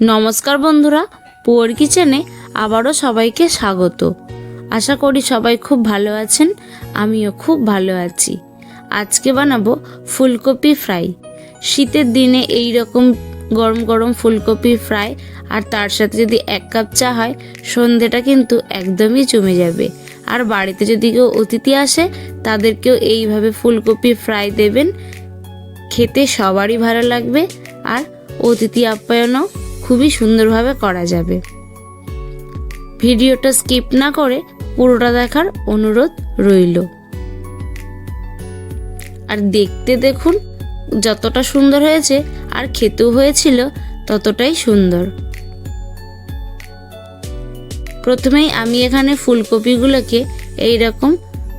নমস্কার বন্ধুরা, পুয়ার কিচেনে আবারও সবাইকে স্বাগত। আশা করি সবাই খুব ভালো আছেন, আমিও খুব ভালো আছি। আজকে বানাবো ফুলকপি ফ্রাই। শীতের দিনে এই রকম গরম গরম ফুলকপি ফ্রাই, আর তার সাথে যদি এক কাপ চা হয়, সন্ধেটা কিন্তু একদমই জমে যাবে। আর বাড়িতে যদি কেউ অতিথি আসে, তাদেরকেও এইভাবে ফুলকপি ফ্রাই দেবেন। খেতে সবারই ভালো লাগবে, আর অতিথি আপ্যায়নও খুবই সুন্দরভাবে করা যাবে। ভিডিওটা স্কিপ না করে পুরোটা দেখার অনুরোধ রইল। আর দেখতে দেখুন, যতটা সুন্দর হয়েছে আর খেতেও হয়েছিল ততটাই সুন্দর। প্রথমেই আমি এখানে ফুলকপিগুলোকে এই রকম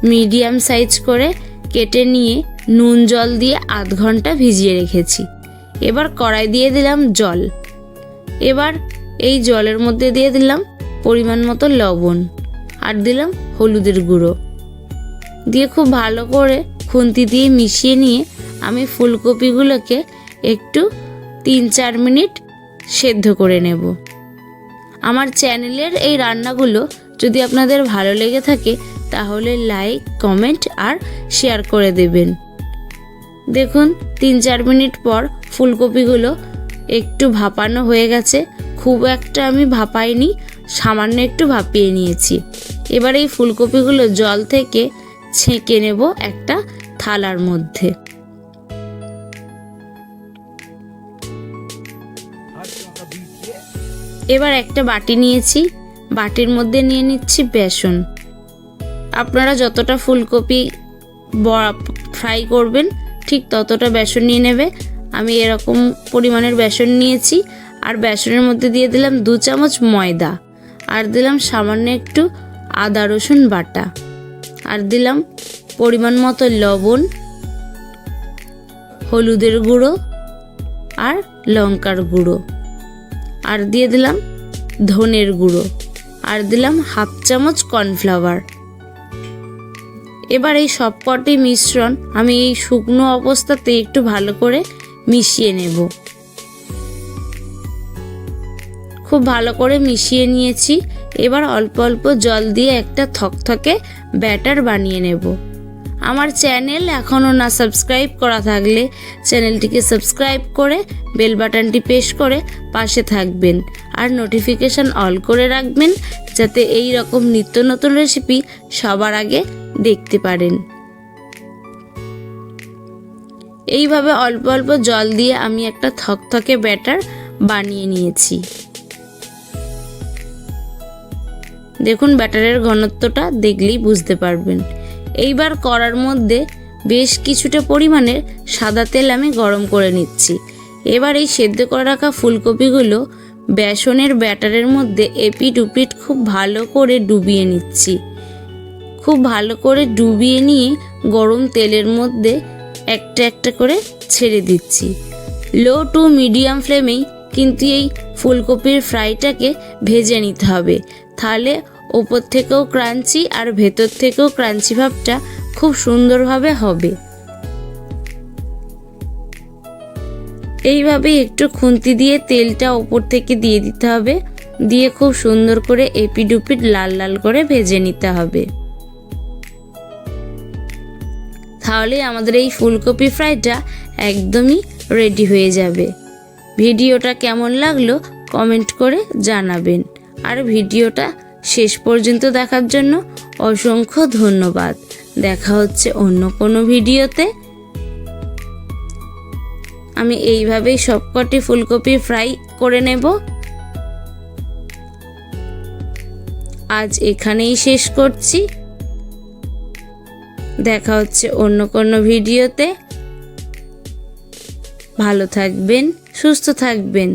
মিডিয়াম সাইজ করে কেটে নিয়ে নুন জল দিয়ে আধ ঘণ্টা ভিজিয়ে রেখেছি। এবার কড়াই দিয়ে দিলাম জল। এবার এই জলের মধ্যে দিয়ে দিলাম পরিমাণ মতো লবণ আর দিলাম হলুদের গুঁড়ো। দিয়ে খুব ভালো করে খুন্তি দিয়ে মিশিয়ে নিয়ে আমি ফুলকপিগুলোকে একটু তিন চার মিনিট সেদ্ধ করে নেব। আমার চ্যানেলের এই রান্নাগুলো যদি আপনাদের ভালো লেগে থাকে তাহলে লাইক, কমেন্ট আর শেয়ার করে দেবেন। দেখুন, তিন চার মিনিট পর ফুলকপিগুলো একটু ভাপানো হয়ে গেছে। খুব একটা আমি ভাপাইনি, সামান্য একটু ভাপিয়ে নিয়েছি। এবার এই ফুলকপিগুলো জল থেকে ছেঁকে নেব একটা থালার মধ্যে। এবার একটা বাটি নিয়েছি। বাটির মধ্যে নিয়ে নিচ্ছি বেসন। আপনারা যতটা ফুলকপি ফ্রাই করবেন, ঠিক ততটা বেসন নিয়ে নেবে। আমি এরকম পরিমাণের বেসন নিয়েছি, আর বেসনের মধ্যে দিয়ে দিলাম দু চামচ ময়দা, আর দিলাম সামান্য একটু আদা রসুন বাটা, আর দিলাম পরিমাণ মতো লবণ, হলুদের গুঁড়ো, আর লঙ্কার গুঁড়ো, আর দিয়ে দিলাম ধনের গুঁড়ো, আর দিলাম হাফ চামচ কর্নফ্লাওয়ার। এবার এই সবকটি মিশ্রণ আমি এই শুকনো অবস্থাতে একটু ভালো করে মিশিয়ে নেব। খুব ভালো করে মিশিয়ে নিয়েছি। এবার অল্প অল্প জল দিয়ে একটা থকথকে ব্যাটার বানিয়ে নেব। আমার চ্যানেল এখনও না সাবস্ক্রাইব করা থাকলে চ্যানেলটিকে সাবস্ক্রাইব করে বেল বাটনটি প্রেস করে পাশে থাকবেন। আর নোটিফিকেশান অল করে রাখবেন, যাতে এই রকম নিত্য নতুন রেসিপি সবার আগে দেখতে পারেন। এইভাবে অল্প অল্প জল দিয়ে আমি একটা থকথকে ব্যাটার বানিয়ে নিয়েছি। দেখুন ব্যাটারের ঘনত্বটা দেখলেই বুঝতে পারবেন। এইবার করার মধ্যে বেশ কিছুটা পরিমাণে সাদা তেল আমি গরম করে নিচ্ছি। এবার এই সেদ্ধ করে রাখা ফুলকপিগুলো বেসনের ব্যাটারের মধ্যে এপিট উপিট খুব ভালো করে ডুবিয়ে নিচ্ছি। খুব ভালো করে ডুবিয়ে নিয়ে গরম তেলের মধ্যে একটা একটা করে ছেড়ে দিচ্ছি। লো টু মিডিয়াম ফ্লেমেই কিন্তু এই ফুলকপির ফ্রাইটাকে ভেজে নিতে হবে। তাহলে ওপর থেকেও ক্রাঞ্চি আর ভেতর থেকেও ক্রাঞ্চি ভাবটা খুব সুন্দরভাবে হবে। এইভাবে একটু খুন্তি দিয়ে তেলটা ওপর থেকে দিয়ে দিতে হবে। দিয়ে খুব সুন্দর করে এপিডুপিড লাল লাল করে ভেজে নিতে হবে। তাহলে আমাদের এই ফুলকপি ফ্রাইটা একদমই রেডি হয়ে যাবে। ভিডিওটা কেমন লাগল কমেন্ট করে জানাবেন। আর ভিডিওটা শেষ পর্যন্ত দেখার জন্য অসংখ্য ধন্যবাদ। দেখা হচ্ছে অন্য কোনো ভিডিওতে। আমি এইভাবেই সবকটি ফুলকপি ফ্রাই করে নেব। আজ এখানেই শেষ করছি। দেখা হচ্ছে অন্য কোনো ভিডিওতে। ভালো থাকবেন সুস্থ থাকবেন।